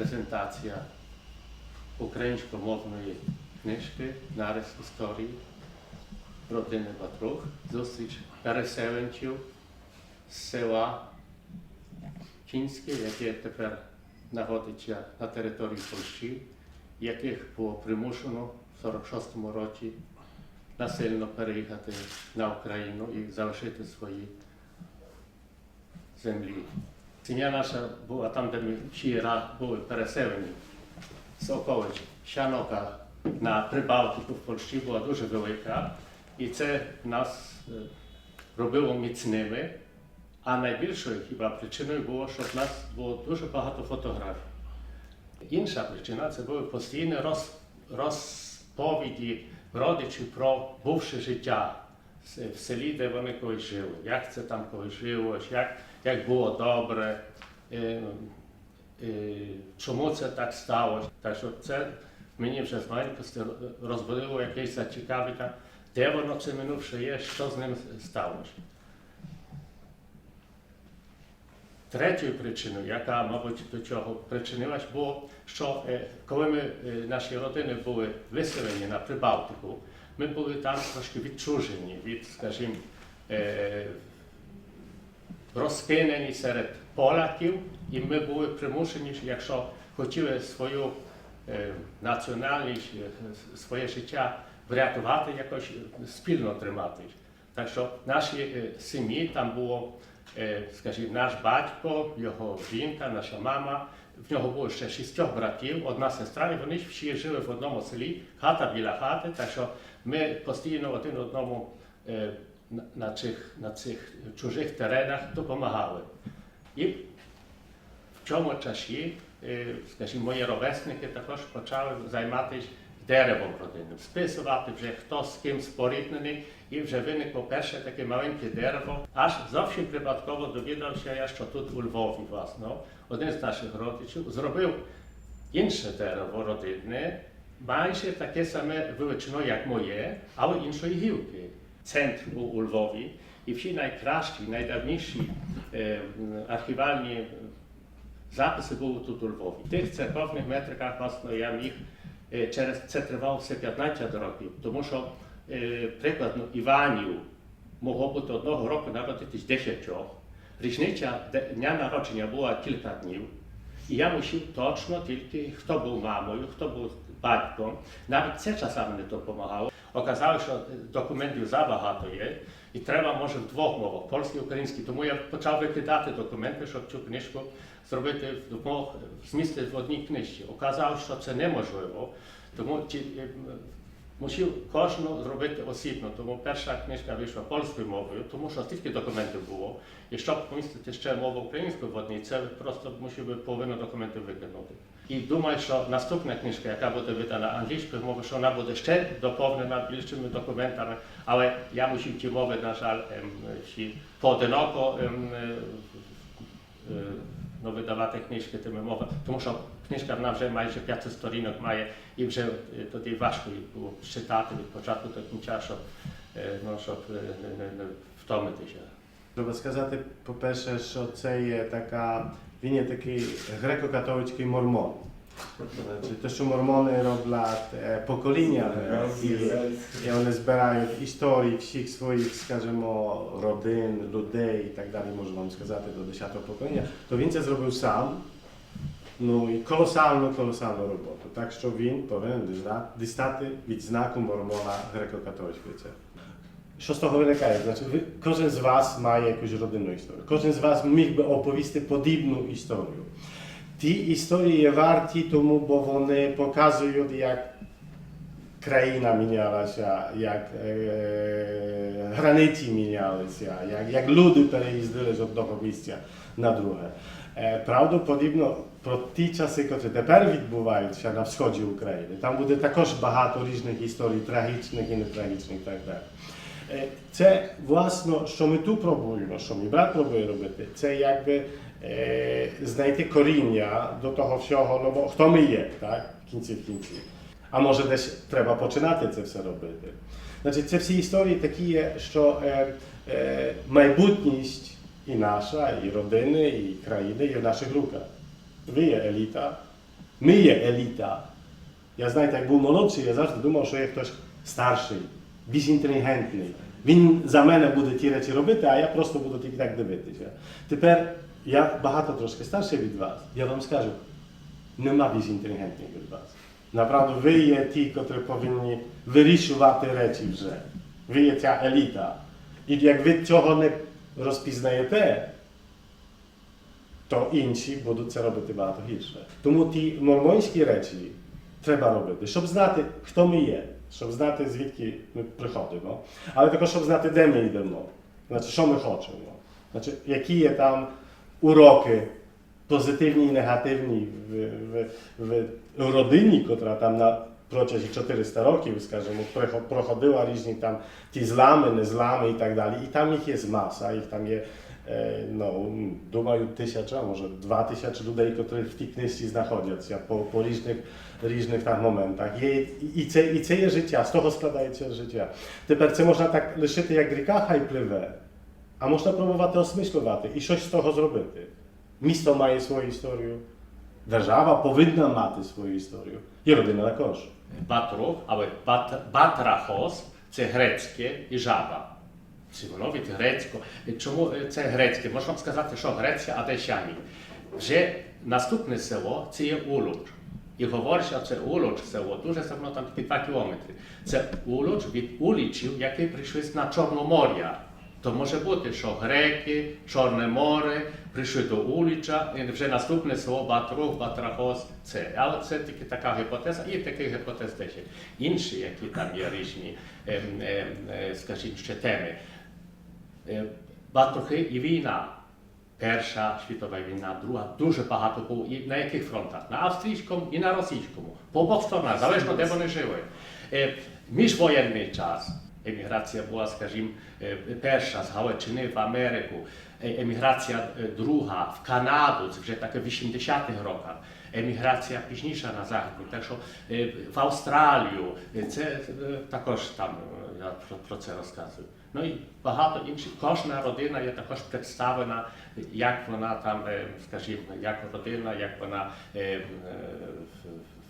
презентація українськомовної книжки Нарис історії родини Батрух, зустріч переселенців з села Фінське, яке тепер знаходиться на території Польщі, яких було примушено в 46-му році насильно переїхати на Україну і залишити свої землі. Сім'я наша була там, де ми всі були переселені з околиць. Сянока на Прибалтику в Польщі була дуже велика, і це нас е, робило міцними. А найбільшою хіба причиною було, що в нас було дуже багато фотографій. Інша причина це були постійні роз, розповіді родичів про бувше життя в селі, де вони колись жили. Як це там колись жилось, як, як було добре, е, е, чому це так сталося. Так що це мені вже з маленькості розбудило якесь зацікавлення, де воно це минувше є, що з ним сталося. Третьою причиною, яка, мабуть, до цього причинилась, було, що е, коли ми, наші родини були виселені на Прибалтику, ми були там трошки відчужені від, скажімо, розкинені серед поляків, і ми були примушені, якщо хотіли свою е, національність, е, своє життя врятувати, якось спільно триматись. Так що в нашій е, сім'ї там було, скажімо, наш батько, його жінка, наша мама. В нього було ще шістьох братів, одна сестра, і вони всі жили в одному селі, хата біля хати, так що ми постійно один одному е, на, на, цих, на цих чужих теренах допомагали. І в цьому часі, е, скажімо, мої ровесники також почали займатися деревом родинним, списувати вже хто з ким споріднений, і вже виникло перше таке маленьке дерево. Аж зовсім випадково довідався я, що тут у Львові, власне, один з наших родичів зробив інше дерево родинне, майже таке саме величиною, як моє, але іншої гілки. У Львові, і всі найкращі, найдавніші е, м, архівальні е, записи були тут у Львові. В тих церковних метриках, я міг е, через це тривало все 15 років, тому що прикладно Іванів могло бути одного року народитись 10. Річниця дня народження була кілька днів. І я мусив точно тільки, хто був мамою, хто був батьком. Навіть це часами не допомагало. Оказалося, що документів забагато є, і треба, може, в двох мовах польській і українській. Тому я почав викидати документи, щоб цю книжку зробити в двох, змістити в одній книжці. Оказалося, що це неможливо. Тому ті, е, мусив кожну зробити осібно. Тому перша книжка вийшла польською мовою, тому що стільки документів було. І щоб помістити ще мову українську в одній, це просто мусив би половину документів викинути. І думаю, що наступна книжка, яка буде видана англійською мовою, що вона буде ще доповнена більшими документами, але я мусив ті мови, на жаль, ем, всі поодиноко ем, е, е, ну, видавати книжки тими мовами, тому що книжка вона вже майже 500 сторінок має, і вже е, тоді важко її було читати від початку до кінця, щоб, е, ну, щоб е, не, не, не втомитися. Треба сказати, по-перше, що це є така, він є такий греко-католицький мормон. Те, що мормони роблять е, покоління, і, і вони збирають історії всіх своїх, скажімо, родин, людей і так далі, можу вам сказати, до 10-го покоління, то він це зробив сам. Ну і колосальну, колосальну роботу. Так що він повинен дістати відзнаку мормона греко-католицької церкви. Що з того виникає? Значить, ви, кожен з вас має якусь родинну історію. Кожен з вас міг би оповісти подібну історію. Ті історії є варті тому, бо вони показують, як країна мінялася, як е, границі мінялися, як, як люди переїздили з одного місця на друге. Е, правдоподібно про ті часи, які тепер відбуваються на сході України, там буде також багато різних історій, трагічних і нетрагічних і так далі. Е, Це власне, що ми тут пробуємо, що мій брат пробує робити, це якби е, знайти коріння до того всього, ну бо хто ми є, так? В кінці в кінці. А може десь треба починати це все робити. Значить, це всі історії такі є, що е, е, майбутність і наша, і родини, і країни є в наших руках. Ви є еліта, Ми є еліта. Я знаєте, як був молодший, я завжди думав, що є хтось старший, більш інтелігентний. Він за мене буде ті речі робити, а я просто буду тільки так дивитися. Тепер я багато трошки старший від вас. Я вам скажу, нема більш інтелігентних від вас. Направду, ви є ті, котрі повинні вирішувати речі вже. Ви є ця еліта. І як ви цього не розпізнаєте, то інші будуть це робити багато гірше. Тому ті мормонські речі треба робити, щоб знати, хто ми є, щоб знати, звідки ми приходимо, але також щоб знати, де ми йдемо, значить, що ми хочемо, значить, які є там уроки позитивні і негативні в, в, в родині, котра там на протязі 400 років, скажімо, прихо- проходила різні там ті злами, незлами і так далі. І там їх є маса, їх там є, е, ну, думаю, тисяча, може два тисячі людей, які в тій книжці знаходяться по, по різних, різних там моментах. Є, і, це, і це є життя, з того складається життя. Тепер це можна так лишити, як ріка хай пливе, а можна пробувати осмислювати і щось з того зробити. Місто має свою історію, держава повинна мати свою історію. І родина також. Батров, але бат, батрахос це грецьке і жаба. Симоновить грецько. Чому е, це грецьке? Можна сказати, що Греція, а де Шамі. Вже наступне село це є Улуч. І говорять, що це Улуч село, дуже давно там під 2 кілометри. Це Улуч від улічів, які прийшли на Чорномор'я. То може бути, що греки, Чорне море прийшли до Уліча, і вже наступне село Батрух, Батрахос це. Але це тільки така гіпотеза, і таких гіпотез теж. Інші, які там є різні, ем, ем, е, скажімо, ще теми. Е, Батрухи і війна. Перша світова війна, друга, дуже багато було. І на яких фронтах? На австрійському і на російському. По обох сторонах, залежно де вони жили. Е, Міжвоєнний час. Еміграція була, скажімо, е, перша з Галичини в Америку, еміграція друга в Канаду, це вже таке в 80-х роках. Еміграція пізніша на захід, так що в Австралію, це також там я про це розказую. Ну і багато інших. Кожна родина є також представлена, як вона там, е, скажімо, як родина, як вона е, е,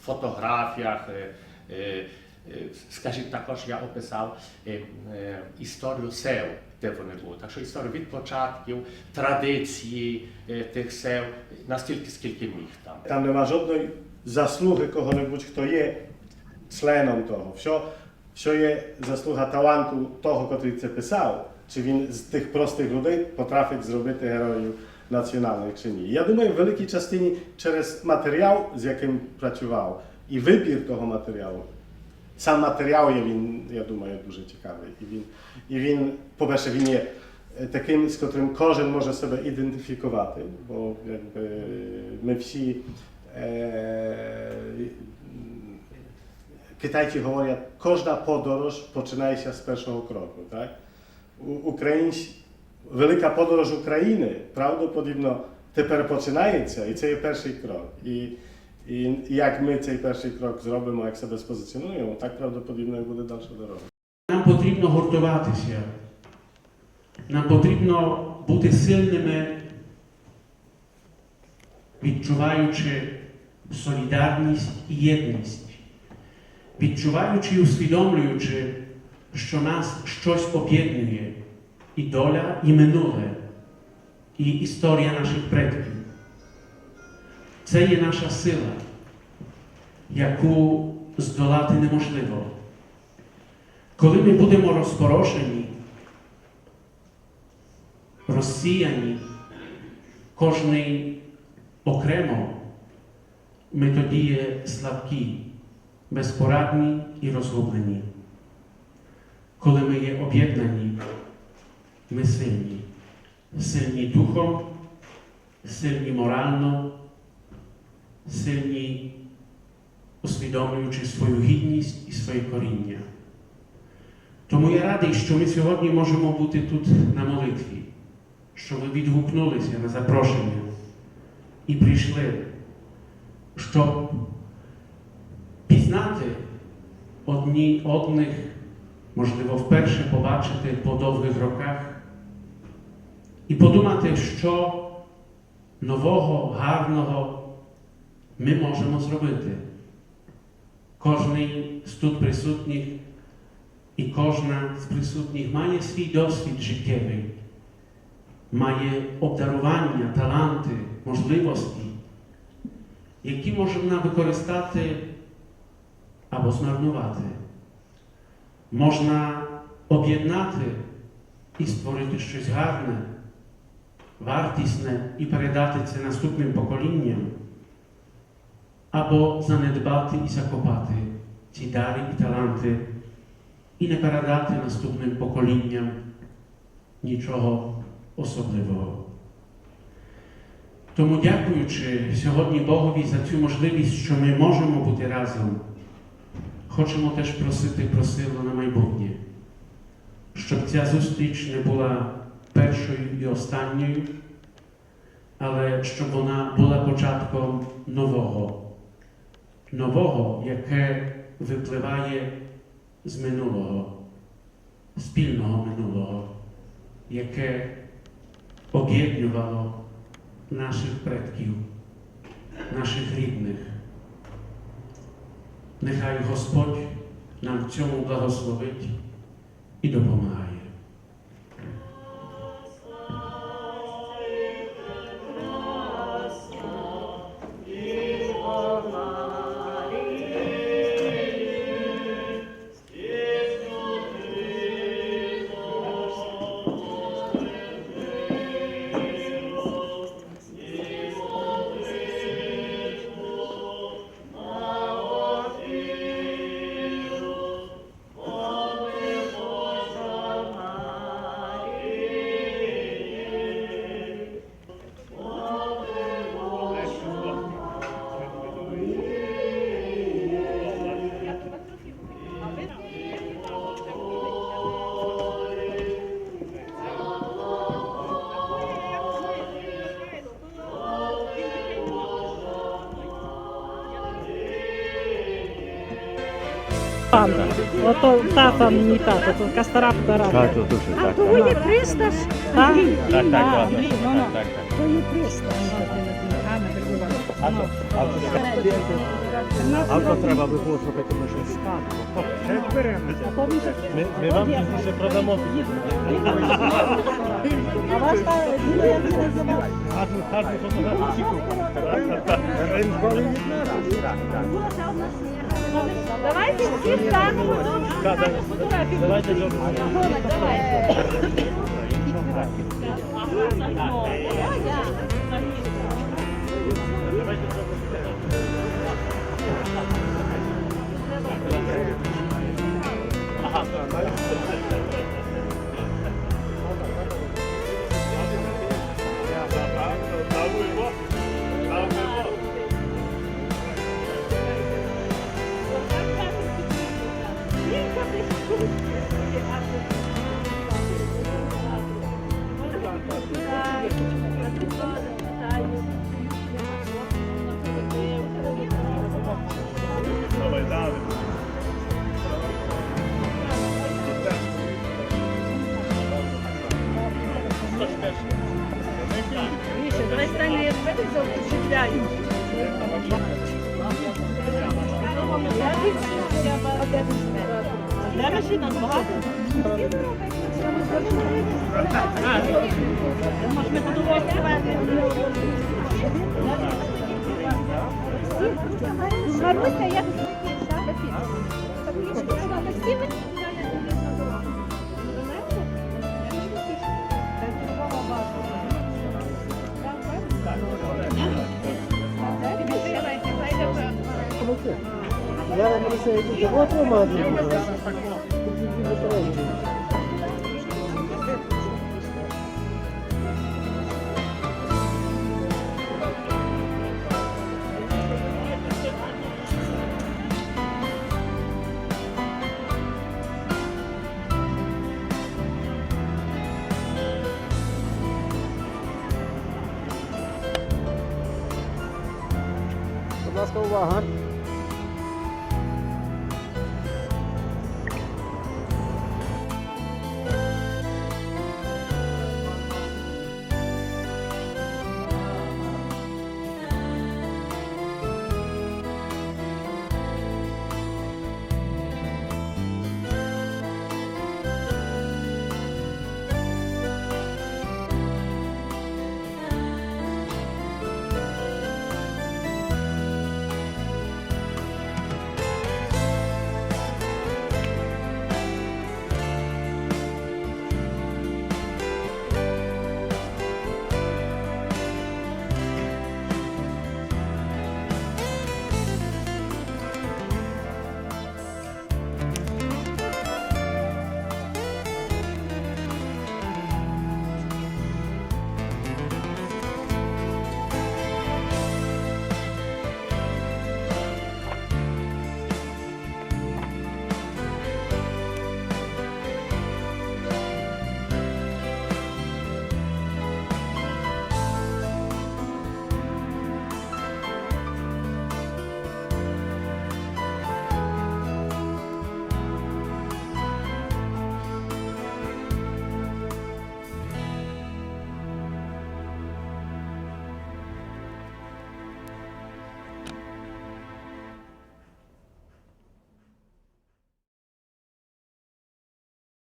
в фотографіях. Скажімо, також я описав історію сел, де вони були. Так що історію від початків, традиції тих сел, настільки, скільки міг там. Там нема жодної заслуги кого-небудь, хто є членом того. Все, все є заслуга таланту того, котрий це писав, чи він з тих простих людей потрафить зробити героїв національних чи ні. Я думаю, в великій частині через матеріал, з яким працював, і вибір того матеріалу. Сам матеріал є він, я думаю, дуже цікавий. І він, і він по-перше, він є е, таким, з котрим кожен може себе ідентифікувати, бо якби ми всі е, Китайці говорять, кожна подорож починається з першого кроку. Так? Українсь... Велика подорож України правдоподібно тепер починається, і це є перший крок. І, і як ми цей перший крок зробимо, як себе спозиціонуємо, так правдоподібно і буде далі дорога. Нам потрібно гуртуватися. Нам потрібно бути сильними, відчуваючи солідарність і єдність, відчуваючи і усвідомлюючи, що нас щось об'єднує і доля, і минуле, і історія наших предків. Це є наша сила, яку здолати неможливо. Коли ми будемо розпорошені, розсіяні, кожний окремо, ми тоді є слабкі, безпорадні і розгублені. Коли ми є об'єднані, ми сильні, сильні духом, сильні морально, сильні усвідомлюючи свою гідність і своє коріння. Тому я радий, що ми сьогодні можемо бути тут на молитві, що ви відгукнулися на запрошення і прийшли, щоб пізнати одні одних, можливо, вперше побачити по довгих роках і подумати, що нового, гарного ми можемо зробити. Кожний з тут присутніх і кожна з присутніх має свій досвід життєвий, має обдарування, таланти, можливості, які можна використати або змарнувати. Можна об'єднати і створити щось гарне, вартісне і передати це наступним поколінням, або занедбати і закопати ці дари і таланти і не передати наступним поколінням нічого особливого. Тому, дякуючи сьогодні Богові за цю можливість, що ми можемо бути разом, хочемо теж просити про силу на майбутнє, щоб ця зустріч не була першою і останньою, але щоб вона була початком нового, нового, яке випливає з минулого, спільного минулого, яке об'єднувало наших предків, наших рідних. Нехай Господь нам в цьому благословить і допомагає. Панда. Ото тата мені тато, то така стара фотографія. Так, то дуже, так. То є присташ, Так? Так, так, А, так, так, так. То є присташ. Авто треба би було зробити може статку. Ми, ми вам пізніше продамо. А ваш та діда як це називає? Гарну, гарну фотографію. Ринковий від нас. Давайте всі станемо. Давайте зробимо. Маруся, я Я не просив, от ви магазин. Будь ласка, увага.